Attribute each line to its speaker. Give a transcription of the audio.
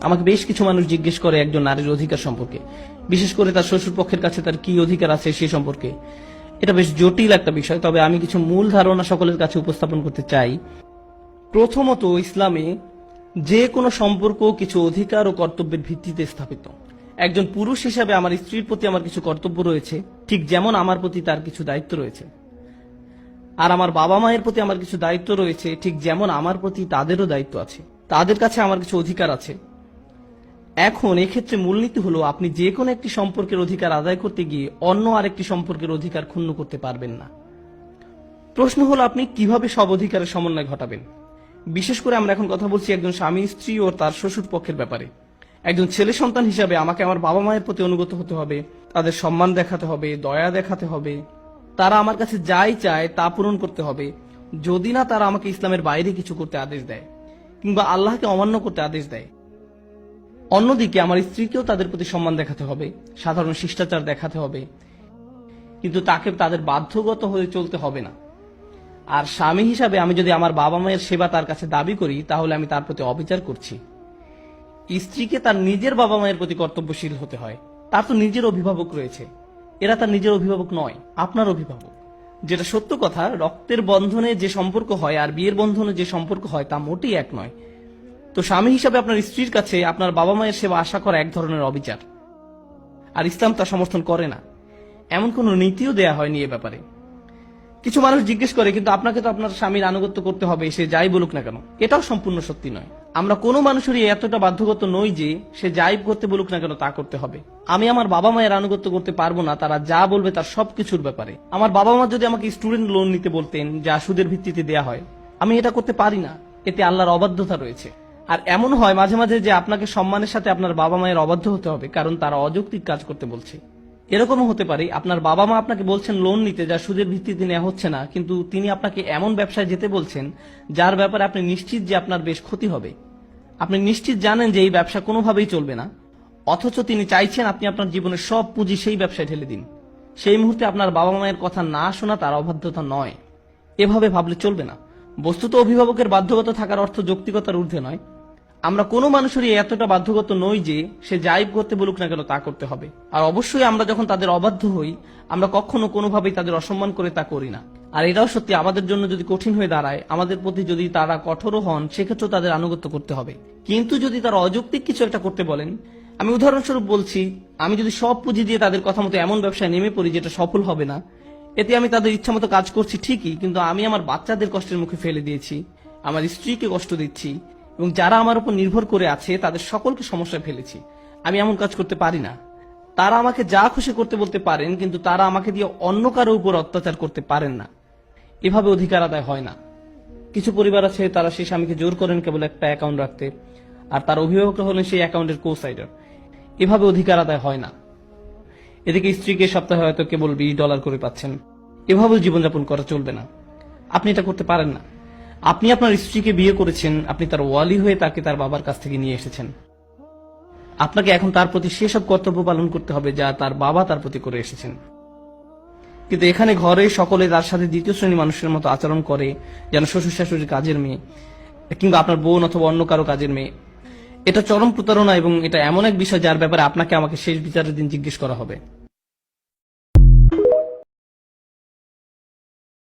Speaker 1: আমাকে বেশ কিছু মানুষ জিজ্ঞেস করে একজন নারীর অধিকার সম্পর্কে। বিশেষ করে তার শ্বশুর পক্ষের কাছে তার কি অধিকার আছে সে সম্পর্কে। এটা বেশ জটিল একটা বিষয়, তবে আমি কিছু মূল ধারণা সকলের কাছে উপস্থাপন করতে চাই। প্রথমত, ইসলামে যে কোনো সম্পর্ক কিছু অধিকার ও কর্তব্যের ভিত্তিতে স্থাপিত। একজন পুরুষ হিসাবে আমার স্ত্রীর প্রতি আমার কিছু কর্তব্য রয়েছে, ঠিক যেমন আমার প্রতি তার কিছু দায়িত্ব রয়েছে। আর আমার বাবা মায়ের প্রতি আমার কিছু দায়িত্ব রয়েছে, ঠিক যেমন আমার প্রতি তাদেরও দায়িত্ব আছে। তাদের কাছে আমার কিছু অধিকার আছে। এখন এক্ষেত্রে মূলনীতি হলো আপনি যে কোনো একটি সম্পর্কের অধিকার আদায় করতে গিয়ে অন্য আরেকটি সম্পর্কের অধিকার ক্ষুণ্ণ করতে পারবেন না। প্রশ্ন হলো আপনি কীভাবে সব অধিকারের সমন্বয় ঘটাবেন? বিশেষ করে আমরা এখন কথা বলছি একজন স্বামী, স্ত্রী ও তার শ্বশুর পক্ষের ব্যাপারে। একজন ছেলে সন্তান হিসাবে আমাকে আমার বাবা মায়ের প্রতি অনুগত হতে হবে, তাদের সম্মান দেখাতে হবে, দয়া দেখাতে হবে। তারা আমার কাছে যাই চায় তা পূরণ করতে হবে। যদি না তারা আমাকে ইসলামের বাইরে কিছু করতে আদেশ দেয়। কিংবা আল্লাহকে অমান্য করতে আদেশ দেয়। অন্যদিকে আমার স্ত্রীকেও তাদের প্রতি সম্মান দেখাতে হবে, সাধারণ শিষ্টাচার দেখাতে হবে। কিন্তু তাকে তাদের বাধ্যগত হয়ে চলতে হবে না। আর স্বামী হিসাবে আমি যদি আমার বাবা মায়ের সেবা তার কাছে দাবি করি, তাহলে আমি তার প্রতি অবিচার করছি। স্ত্রীকে তার নিজের বাবা মায়ের প্রতি কর্তব্যশীল হতে হয়। তার তো নিজের অভিভাবক রয়েছে। এরা তার নিজের অভিভাবক নয়, আপনার অভিভাবক। যেটা সত্য কথা, রক্তের বন্ধনে যে সম্পর্ক হয় আর বিয়ের বন্ধনে যে সম্পর্ক হয় তা মোটেই এক নয়। তো স্বামী হিসাবে আপনার স্ত্রীর কাছে আপনার বাবা মায়ের সেবা আশা করা এক ধরনের অবিচার। আর ইসলাম তা সমর্থন করে না। এমন কোনো নীতিও দেয়া হয়নি এ ব্যাপারে। কিছু মানুষ জিজ্ঞেস করে, কিন্তু আপনাকে তো আপনার স্বামীর আনুগত্য করতে হবে, সে যাই বলুক না কেন? এটাও সম্পূর্ণ সত্যি নয়। আমরা কোনো মানুষেরই এতটা বাধ্যগত নই যে সে যাই করতে বলুক না কেন তা করতে হবে। আমি আমার বাবা মায়ের আনুগত্য করতে পারব না, তারা যা বলবে তার সবকিছুর ব্যাপারে। আমার বাবা মা যদি আমাকে স্টুডেন্ট লোন নিতে বলতেন যা সুদের ভিত্তিতে দেয়া হয়, আমি এটা করতে পারি না। এতে আল্লাহর অবাধ্যতা রয়েছে। আর এমন হয় মাঝে মাঝে যে আপনাকে সম্মানের সাথে আপনার বাবা মায়ের অবাধ্য হতে হবে, কারণ তারা অযৌক্তিক কাজ করতে বলছে। এরকমও হতে পারে, আপনার বাবা মা আপনাকে বলছেন লোন নিতে, যা সুদের ভিত্তিতে নেওয়া হচ্ছে না, কিন্তু তিনি আপনাকে এমন ব্যবসায় যেতে বলছেন, যার ব্যাপারে আপনি নিশ্চিত যে আপনার বেশ ক্ষতি হবে। আপনি নিশ্চিত জানেন যে এই ব্যবসা কোনোভাবেই চলবে না, অথচ তিনি চাইছেন আপনি আপনার জীবনের সব পুঁজি সেই ব্যবসায় ঢেলে দিন। সেই মুহূর্তে আপনার বাবা মায়ের কথা না শোনা তার অবাধ্যতা নয়। এভাবে ভাবলে চলবে না। বস্তুত অভিভাবকের বাধ্যগত থাকার অর্থ যৌক্তিকতার ঊর্ধ্বে নয়। আমরা কোনো মানুষেরই এতটা বাধ্যগত নই যে সে যাই করতে বলুক না কেন তা করতে হবে। আর অবশ্যই আমরা যখন তাদের অবাধ্য হই, আমরা কখনো কোনোভাবেই তাদের অসম্মান করে তা করি না। আর এটাও সত্যি, আমাদের জন্য যদি কঠিন হয়ে দাঁড়ায়, আমাদের প্রতি যদি তারা কঠোরও হন, সেক্ষেত্রেও তাদের আনুগত্য করতে হবে। কিন্তু যদি তারা অযৌক্তিক কিছু একটা করতে বলেন, আমি উদাহরণস্বরূপ বলছি, আমি যদি সব পুঁজি দিয়ে তাদের কথা মতো এমন ব্যবসায় নেমে পড়ি যেটা সফল হবে না, এতে আমি তাদের ইচ্ছা মতো কাজ করছি ঠিকই, কিন্তু আমি আমার বাচ্চাদের কষ্টের মুখে ফেলে দিয়েছি, আমার স্ত্রীকে কষ্ট দিচ্ছি এবং যারা আমার উপর নির্ভর করে আছে, তাদের সকলকে সমস্যায় ফেলেছি। আমি এমন কাজ করতে পারি না। তারা আমাকে যা খুশি করতে বলতে পারেন, কিন্তু তারা আমাকে দিয়ে অন্য কারও উপর অত্যাচার করতে পারেন না। এভাবে অধিকার আদায় হয় না। কিছু পরিবার আছে, তারা সেই স্বামীকে জোর করেন কেবল একটা অ্যাকাউন্ট রাখতে, আর তার অভিভাবকরা হলেন সেই অ্যাকাউন্টের কো সাইডার এভাবে অধিকার আদায় হয় না। এদিকে স্ত্রীকে সপ্তাহে হয়তো কেবল বিশ ডলার করে পাচ্ছেন। এভাবেও জীবনযাপন করা চলবে না। আপনি এটা করতে পারেন না। আপনি আপনার স্ত্রীকে বিয়ে করেছেন, আপনি তার ওয়ালি হয়ে তাকে তার বাবার কাছ থেকে নিয়ে এসেছেন। আপনাকে এখন তার প্রতি সেসব কর্তব্য পালন করতে হবে যা তার বাবা তার প্রতি করে এসেছেন। কিন্তু এখানে ঘরে সকলে তার সাথে দ্বিতীয় শ্রেণি মানুষের মতো আচরণ করে, যেন শ্বশুর শাশুড়ির কাজের মেয়ে, কিংবা আপনার বোন অথবা অন্য কারও কাজের মেয়ে। এটা চরম প্রতারণা এবং এটা এমন এক বিষয় যার ব্যাপারে আপনাকে আমাকে শেষ বিচারের দিন জিজ্ঞেস করা হবে।